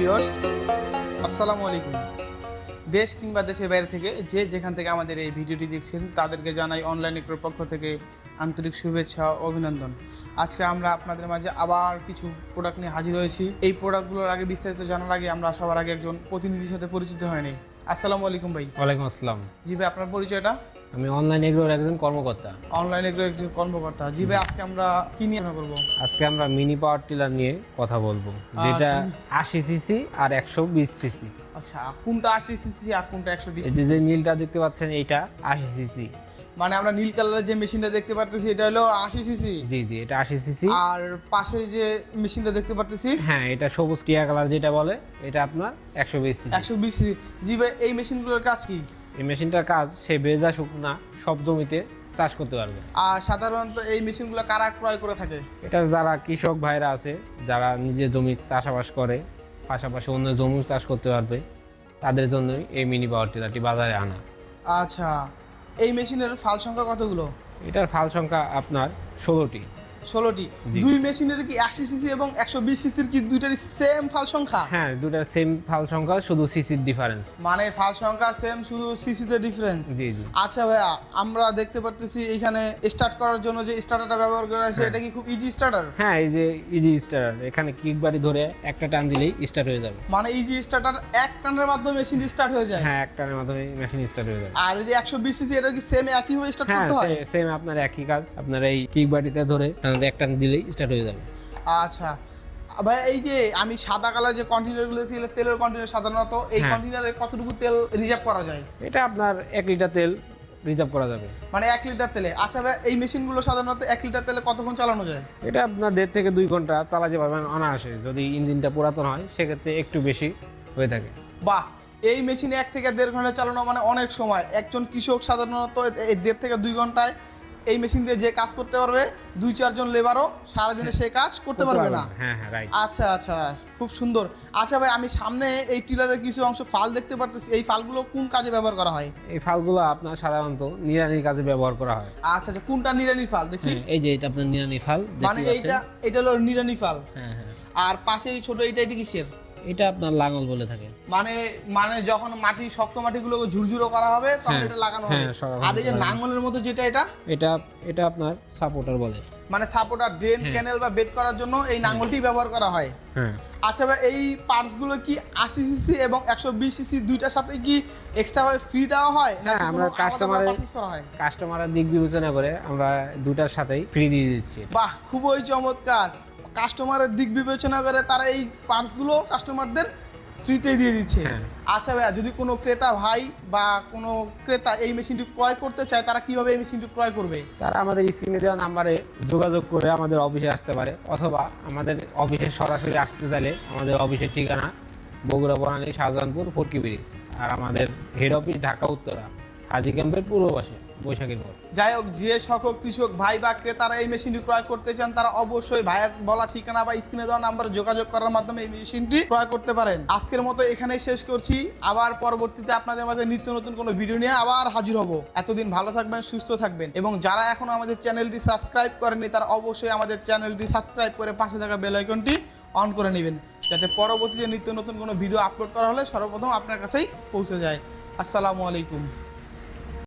Viewers আসসালামু আলাইকুম। দেশ কিংবা দেশের বাইরে থেকে যে যেখান থেকে আমাদের এই ভিডিওটি দেখছেন তাদেরকে জানাই অনলাইন পক্ষ থেকে আন্তরিক শুভেচ্ছা ও অভিনন্দন। আজকে আমরা আপনাদের মাঝে আবার কিছু প্রোডাক্ট নিয়ে হাজির হয়েছি। এই প্রোডাক্টগুলোর আগে বিস্তারিত জানার আগে আমরা সবার আগে একজন প্রতিনিধির সাথে পরিচিত হয়নি। আসসালামু আলাইকুম ভাই। ওয়ালাইকুম আসসালাম। জি ভাই আপনার পরিচয়টা? আমি অনলাইন এগ্রোর একজন কর্মকর্তা। অনলাইন এগ্রো একজন কর্মকর্তা। জি ভাই আজকে আমরা কি নিয়ে আলোচনা করব আজকে আমরা মিনি পাওয়ার টিলার নিয়ে কথা বলব যেটা আশি সিসি আর একশো বিশ সিসি আচ্ছা কোনটা আশি সিসি আর কোনটা একশো বিশ যে নীলটা দেখতে পাচ্ছেন এইটা আশি সিসি মানে আমরা নীল কালারের যে মেশিনটা দেখতে পারতেছি এটা হলো আশি সিসি জি জি এটা আশি সিসি আর পাশে যে মেশিনটা দেখতে পারতেছি? হ্যাঁ এটা সবুজ টিয়া কালার যেটা বলে এটা আপনার একশো বিশ সিসি একশো বিশ সিসি জি ভাই এই মেশিনগুলোর কাজ কি? এই মেশিনটার কাজ সে বেজা শুকনা সব জমিতে চাষ করতে পারবে। আর সাধারণত এই মেশিনগুলো কারা ক্রয় করে থাকে? এটা যারা কৃষক ভাইরা আছে যারা নিজের জমি চাষাবাস করে পাশাপাশি অন্য জমি চাষ করতে পারবে তাদের জন্যই এই মিনি পাওয়ার টিলারটি বাজারে আনা। আচ্ছা এই মেশিনের ফাল সংখ্যা কতগুলো? এটার ফাল সংখ্যা আপনার ষোলোটি। ষোলোটি। দুই মেশিনের কি একশো সিসি এবং একশো বিশ সিসির কি দুইটারই সেম ফাল সংখ্যা? হ্যাঁ দুটার সেম ফাল সংখ্যা শুধু সিসির ডিফারেন্স মানে ফাল সংখ্যা সেম শুধু সিসিতে ডিফারেন্স জি জি। আচ্ছা ভাইয়া আমরা দেখতে পারতেছি এখানে স্টার্ট করার জন্য যে স্টার্টারটা ব্যবহার করা হয়েছে এটা কি খুব ইজি স্টার্টার হ্যাঁ এই যে ইজি স্টার্টার এখানে কিক বাড়ি ধরে একটা টান দিলেই স্টার্ট হয়ে যাবে। মানে ইজি স্টার্টার এক টানের মাধ্যমে মেশিন স্টার্ট হয়ে যায়? হ্যাঁ এক টানের মাধ্যমে মেশিন স্টার্ট হয়ে যাবে। আর এই যে একশো বিশ সিসি এটা কি সেম একইভাবে স্টার্ট হ্যাঁ করতে হয়? সেম আপনার একই কাজ। আপনার এই কিক বাড়িতে ধরে টানাতে এক টান দিলেই স্টার্ট হয়ে যাবে। আচ্ছা। ভাই এই যে আমি সাদা কালার যে কন্টেনারগুলো দেখছি তেলের কন্টেনার সাধারণত এই হ্যাঁ। কন্টেনারে কতটুকু তেল রিজার্ভ করা যায়? এটা আপনার এক লিটার তেল রিজার্ভ করা যাবে। মানে এক লিটার তেলে। আচ্ছা ভাই এই মেশিনগুলো সাধারণত এক লিটার তেলে কতক্ষণ চালানো যায়? এটা আপনার দেড় থেকে দুই ঘণ্টা চালাতে পারবেন অনায়াসে। যদি ইঞ্জিনটা পুরাতন হয় সেক্ষেত্রে একটু বেশি হয়ে থাকে। বাহ! এই মেশিনে এক থেকে দেড় ঘণ্টা চালানো মানে অনেক সময়। একজন কৃষক সাধারণত এই দেড় থেকে দুই ঘন্টায় এই মেশিন দিয়ে যে কাজ করতে পারবে দুই চারজন লেবারও সারাদিনে সেই কাজ করতে পারবে না। হ্যাঁ হ্যাঁ আচ্ছা আচ্ছা খুব সুন্দর। আচ্ছা ভাই আমি সামনে এই টিলারের কিছু অংশ ফাল দেখতে পারতেছি। এই ফালগুলো কোন কাজে ব্যবহার করা হয়? এই ফালগুলো আপনার সাধারণত নিড়ানির কাজে ব্যবহার করা হয়। আচ্ছা আচ্ছা কোনটা নিরানি ফাল? দেখি। হ্যাঁ, এই যে এটা আপনার নিরানি ফাল মানে এইটা এটা হলো নিরানি ফাল। হ্যাঁ হ্যাঁ। আর পাশে এই ছোট এইটা এটি কিসের? এটা আপনার লাঙল বলে থাকে। মানে মানে যখন মাটি শক্ত মাটিগুলোকে ঝুরঝুরো করা হবে তখন হ্যাঁ, এটা লাগানো হবে। হ্যাঁ, আর এই যে নাঙ্গলের মতো যেটা এটা? এটা এটা আপনার সাপোর্টার বলে। মানে সাপোর্টার ড্রেন হ্যাঁ। ক্যানেল বা বেড করার জন্য এই নাঙ্গলটি ব্যবহার করা হয়। হ্যাঁ। আচ্ছা ভাই এই পার্টসগুলো কি আশি সিসি এবং একশো বিশ সিসি দুইটার সাথে কি এক্সট্রা ভাবে ফ্রি দেওয়া হয়? হ্যাঁ, নাকি আমরা হয়? কাস্টমারের দিক বিবেচনা করে আমরা দুটার সাথেই ফ্রি দিয়ে দিচ্ছি। বাহ খুবই চমৎকার। কাস্টমারের দিক বিবেচনা করে তারা এই পার্টসগুলো কাস্টমারদের ফ্রিতে দিয়ে দিচ্ছে। হ্যাঁ। আচ্ছা ভাইয়া যদি কোনো ক্রেতা ভাই বা কোনো ক্রেতা এই মেশিনটি ক্রয় করতে চায় তারা কীভাবে এই মেশিনটি ক্রয় করবে? তারা আমাদের স্ক্রিনে দেওয়া নাম্বারে যোগাযোগ করে আমাদের অফিসে আসতে পারে অথবা আমাদের অফিসে সরাসরি আসতে চাইলে আমাদের অফিসের ঠিকানা বগুড়া বনানী শাহজাহানপুর ফোরকি ব্রিজ আর আমাদের হেড অফিস ঢাকা উত্তরা। হাজি ক্যাম্পের পূর্ব পাশে, বৈশাখীর মোড় যাই হোক, যে সকল কৃষক, ভাই বা ক্রেতারা এই মেশিনটি ক্রয় করতে চান, তারা অবশ্যই ভাইয়ের বলা ঠিকানা বা স্ক্রিনে দেওয়া নাম্বারে যোগাযোগ করার মাধ্যমে এই মেশিনটি ক্রয় করতে পারেন। আজকের মতো এখানেই শেষ করছি। আবার পরবর্তীতে আপনাদের মাঝে নিত্য নতুন কোনো ভিডিও নিয়ে আবার হাজির হব। এতদিন ভালো থাকবেন, সুস্থ থাকবেন। এবং যারা এখনও আমাদের চ্যানেলটি সাবস্ক্রাইব করেননি, তারা অবশ্যই আমাদের চ্যানেলটি সাবস্ক্রাইব করে পাশে থাকা বেল আইকনটি অন করে নেবেন। যাতে পরবর্তীতে নিত্য নতুন কোনো ভিডিও আপলোড করা হলে সর্বপ্রথম আপনার কাছেই পৌঁছে যায়। আসসালামু আলাইকুম।